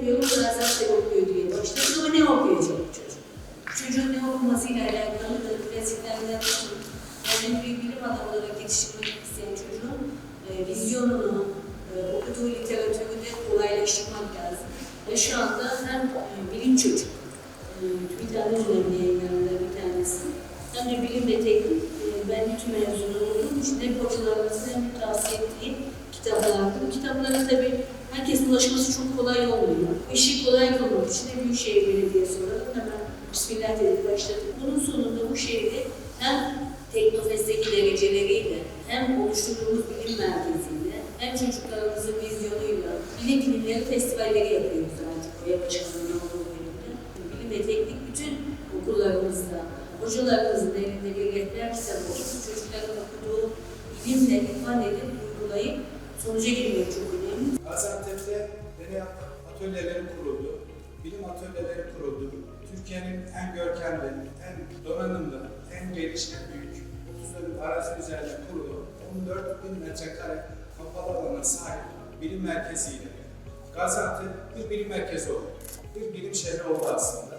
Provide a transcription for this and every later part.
okuyorum, Gaziantep okuyor diye başladık ama ne okuyacak çocuk? Çocuğun ne okumasıyla alakalı da klasiklerden tutun. Yani bir bilim adamı olarak yetiştirmek isteyen çocuğun e, vizyonunu, e, okuduğu literatürü de kolaylaştırmak lazım. Ve şu anda hem e, bilim çocuk, e, tane önemli yayınlarında bir tanesi, hem de bilim ve teknik, e, ben İTÜ mezunu olduğum için hem hocalarımızın tavsiye ettiğim kitaplar. Bu kitaplara tabii herkesin ulaşması çok kolay olmuyor. İşi kolay kılmak için de Büyükşehir Belediyesi olarak hemen Bismillah dedi başladık. Bunun sonunda bu şehri hem Teknofest'teki dereceleriyle hem oluşturduğumuz bilim merkeziyle hem çocuklarımızın vizyonuyla bilim bilimleri festivalleri yapıyoruz artık. Oya Başkanı'nın olduğu bölümde. Bilim ve teknik bütün okullarımızda hocalarımızın elinde bir rehber kitabı olup çocukların okuduğu bilimle ifade edip uygulayıp sonuca girmek çok önemli. Gaziantep'te deney atölyeleri kuruldu, bilim atölyeleri kuruldu. Türkiye'nin en görkemli, en donanımlı, en geniş, en büyük 30 dönüm arazi üzerinde kurulu 14 bin metrekare kapalı alana sahip bilim merkeziyle Gaziantep bir bilim merkezi oldu. Bir bilim şehri oldu aslında.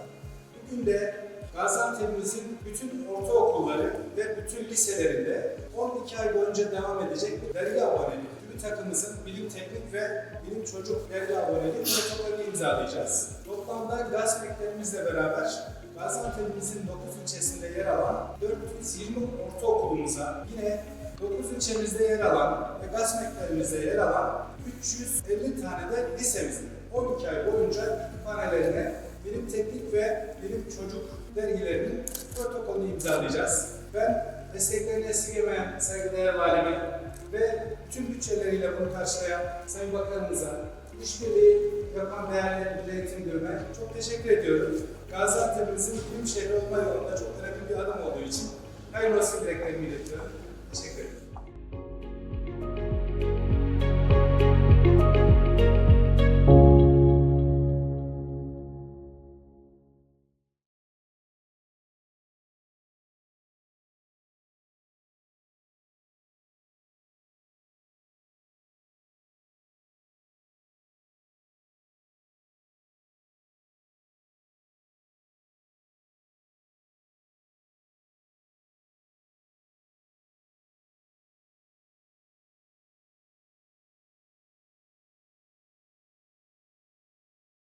Bugün de Gaziantep'imizin bütün ortaokulları ve bütün liselerinde 12 ay boyunca devam edecek bir dergi aboneliği. TÜBİTAK'ımızın bilim teknik ve bilim çocuk dergi aboneliği protokolünü imzalayacağız. Toplamda gaz mekterimizle beraber Gaziantep'imizin 9 ilçesinde yer alan 420 ortaokulumuza yine 9 ilçemizde yer alan ve gaz mekterimizde yer alan 350 tane de lisemizin 12 ay boyunca kütüphanelerine bilim teknik ve bilim çocuk dergilerinin protokolünü imzalayacağız. Ben desteklerini esirgemeyen saygıdeğer valime ve tüm bütçeleriyle bunu karşılayan Sayın Bakanımıza, işbirliği yapan değerli Milli Eğitim Müdürü'ne çok teşekkür ediyorum. Gaziantep'imizin bilim şehri olma yolunda çok önemli bir adım olduğu için hayırlı olsun dileklerimi iletiyorum.